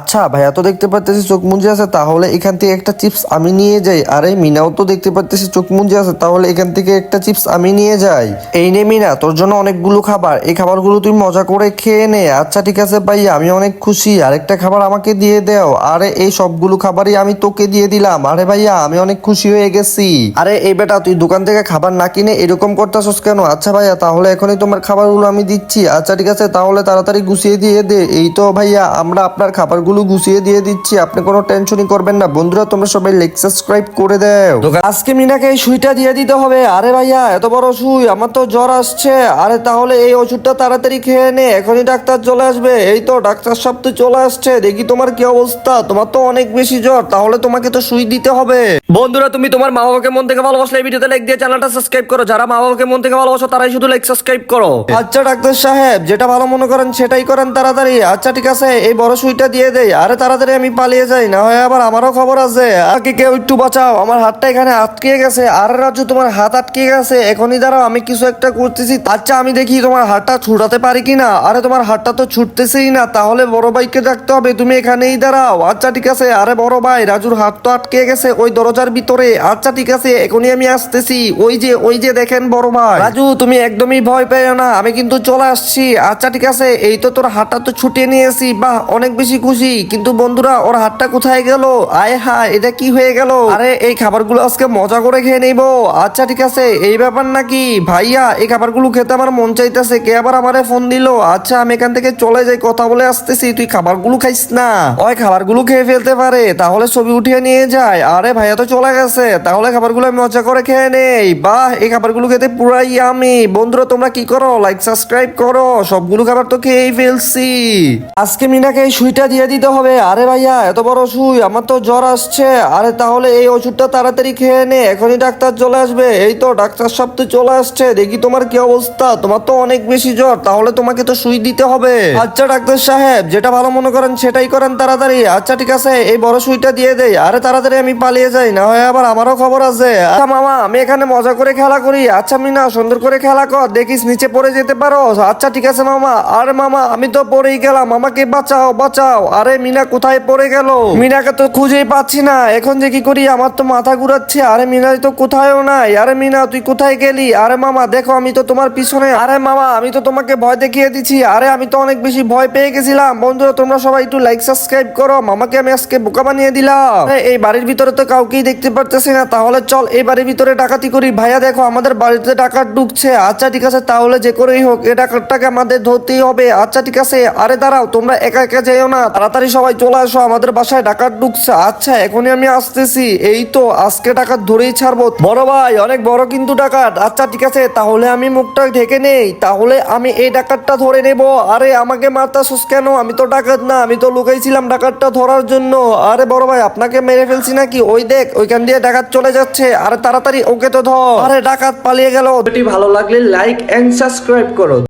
আচ্ছা ভাইয়া তো দেখতে পারতেছি চোখ মুঞ্জে আছে, তাহলে এখান থেকে একটা চিপস আমি নিয়ে যাই। আরে, মিনাও তো দেখতে পারতেছি চোখ মুঞ্জে আছে, তাহলে এখান থেকে একটা চিপস আমি নিয়ে যাই। এই নে মিনা, তোর জন্য অনেকগুলো খাবার, এই খাবারগুলো তুই মজা করে খেয়ে নে। আচ্ছা ঠিক আছে ভাইয়া, আমি অনেক খুশি, আরেকটা খাবার আমাকে দিয়ে দাও। আরে, এই সবগুলো খাবারই আমি তোকে দিয়ে দিলাম। আরে ভাইয়া, আমি অনেক খুশি হয়ে গেছি। আরে, এই বেটা, তুই দোকান থেকে খাবার না কিনে এরকম করতেছস কেন? আচ্ছা ভাইয়া, তাহলে এখনই তোমার খাবারগুলো আমি দিচ্ছি। আচ্ছা ঠিক আছে, তাহলে তাড়াতাড়ি গুছিয়ে দিয়ে দে। এই তো ভাইয়া, আমরা আপনার খাবারগুলো গুছিয়ে দিয়ে দিচ্ছি আপনি কোনো টেনশনই করবেন না। বন্ধুরা তোমরা সবাই লাইক সাবস্ক্রাইব করে দাও। আজকে মিনাকে এই সুইটা দিয়ে দিতে হবে। আরে ভাইয়া এত বড় সুই আমার তো জ্বর আসছে। আরে তাহলে এই ওষুধটা তাড়াতাড়ি খেয়ে নে এখনই ডাক্তার চলে আসবে। এই তো ডাক্তার সব তো চলে আসছে। দেখি তোমার কি অবস্থা? তোমার তো অনেক বেশি জ্বর তাহলে তোমাকে তো সুই দিতে হবে। বন্ধুরা, তুমি তোমার মা বাবাকে মন থেকে ভালোবাসলে এই ভিডিওতে লাইক দিয়ে চ্যানেলটা সাবস্ক্রাইব করো। যারা মা বাবাকে মন থেকে ভালোবাসো, তারাই শুধু লাইক সাবস্ক্রাইব করো। আচ্ছা ডাক্তার সাহেব, যেটা ভালো মনে করেন সেটাই করেন তাড়াতাড়ি। আচ্ছা ঠিক আছে, এই বড় সুইটা দিয়ে দেই। আরে, তাড়াতাড়ি আমি পালিয়ে যাই, না হয় আবার আমারও খবর আছে। আগে কেউ একটু বাঁচাও, আমার হাতটা এখানে আটকে গেছে। আরে, রাজু, তোমার হাত আটকে গেছে। এখনই দাঁড়াও, আমি কিছু একটা করতেছি। আচ্ছা আমি দেখি তোমার হাতটা ছুটাতে পারি কিনা। আরে, তোমার হাতটা তো ছুটতেছেই না, তাহলে বড় ভাইকে ডাকতে হবে। তুমি এখানেই দাঁড়াও। আচ্ছা ঠিক আছে, আরে, বড় ভাই, রাজুর হাত তো আটকে গেছে, ওই দরজার ভিতরে আচ্ছা ঠিক আছে, এখনই আমি আসতেছি। ওই যে ওই যে দেখেন বড় ভাই। রাজু, তুমি একদমই ভয় পেও না, আমি কিন্তু চলে আসছি। আচ্ছা ঠিক আছে, এই তো তোর হাতটা তো ছুটিয়ে নিয়েছি। বাহ, অনেক বেশি খুশি। কিন্তু বন্ধুরা, ওর হাতটা কোথায় গেল? আয় হায়, এটা কি হয়ে গেল? আরে, এই খাবারগুলো আজকে মজা করে খেয়ে নেব। আচ্ছা ঠিক আছে, এই ব্যাপার নাকি? ভাইয়া, এই খাবারগুলো খেতে আমার মন চাইতেছে। কে আবার আমারে ফোন দিল? আচ্ছা আমি এখান থেকে চলে যাই, কথা বলে আসতেছি। তুই খাবারগুলো খাইস না। ওই খাবারগুলো খেয়ে ফেলতে পারে, তাহলে ছবি উঠিয়ে নিয়ে যায়। আরে, ভাইয়া তো চলে গেছে, তাহলে খাবারগুলো মজা করে খেয়ে নেই। বাহ, এই খাবারগুলো খেতে পুরাই আমি বন্ধুরা, তোমরা কি করো? লাইক সাবস্ক্রাইব করো। সবগুলো খাবার তো খেয়েই ফেলছি। আজকে মিনাকে এই সুইটা দিয়ে দিতে হবে। আরে ভাইয়া, এত বড় সুই, আমার তো জ্বর আসছে। আরে তাহলে এই ওষুধটা তাড়াতাড়ি খেয়ে নে, এখনই ডাক্তার চলে আসবে। এই তো, ডাক্তার সব তো চলে আসছে। দেখি তোমার কি অবস্থা? তোমার তো অনেক বেশি জ্বর, তাহলে তোমাকে তো সুই দিতে হবে। আচ্ছা ডাক্তার সাহেব, যেটা ভালো মনে করেন সেটাই করেন তাড়াতাড়ি। আচ্ছা ঠিক আছে, এই বড় সুইটা দিয়ে দেয় আরে তাড়াতাড়ি আমি পালিয়ে যাই না হয় আবার আমারও খবর আছে। আচ্ছা মামা, আমি এখানে মজা করে খেলা করি। আচ্ছা মিনা, সুন্দর করে খেলা কর। দেখিস নিচে পড়ে যেতে পারো। আচ্ছা ঠিক আছে মামা। আরে মামা, আমি তো পড়েই গেলাম। আমাকে বাঁচাও বাঁচাও। আরে মিনা কোথায় পড়ে গেল? মিনাকে তো খুঁজেই পাচ্ছি না। এখন যে কি করি, আমার তো মাথা ঘুরাচ্ছে। আরে মিনা তো কোথায়ও নাই। আরে মিনা, তুই কোথায় গেলি? আরে মামা, দেখো, আমি তো তোমার পিছনে। আরে মামা, আমি তো তোমাকে ভয় দেখিয়ে দিচ্ছি। আরে আমি তো অনেক বেশি ভয় পেয়ে গেছিলাম। বন্ধুরা, তোমরা সবাই একটু লাইক সাবস্ক্রাইব করো। মামাকে আমি আজকে বোকা বানিয়ে দিলাম। এই বাড়ির ভিতরে তো কাউকেই দেখতে পারতেছি না, তাহলে চল এই বাড়ির ভিতরে ডাকাতি করি। ভাইয়া, দেখো, আমাদের বাড়িতে ডাকাত ঢুকছে। আচ্ছা ঠিক আছে, তাহলে যে করেই হোক এ ডাকাতটাকে আমাদের ধরতেই হবে। আচ্ছা ঠিক আছে, আরে দাঁড়াও, তোমরা একা একা যেও না, তাড়াতাড়ি সবাই চলে আসো, আমাদের বাসায় ডাকাত ঢুকছে। আচ্ছা এখনই আমি আসতেছি। এই তো, আজকে ডাকাত ধরেই ছাড়বো। বড় ভাই, অনেক বড় কিন্তু ডাকাত। আচ্ছা ঠিক আছে, তাহলে আমি মুখটা ঢেকে নেই। তাহলে আমি এই ডাকাতটা ধরে নেব। আরে, আমাকে মারতাছিস কেন? আমি তো ডাকাত না, আমি তো লুকাইছিলাম ডাকাতটা ধরার জন্য। আরে, বড় ভাই, আপনাকে মেরে ফেলছি নাকি? ওই দেখ ওইখান দিয়ে ডাকাত চলে যাচ্ছে। আরে তাড়াতাড়ি ওকে তো ধর। আরে ডাকাত পালিয়ে গেল। ভিডিওটি ভালো লাগলে লাইক এন্ড সাবস্ক্রাইব করো।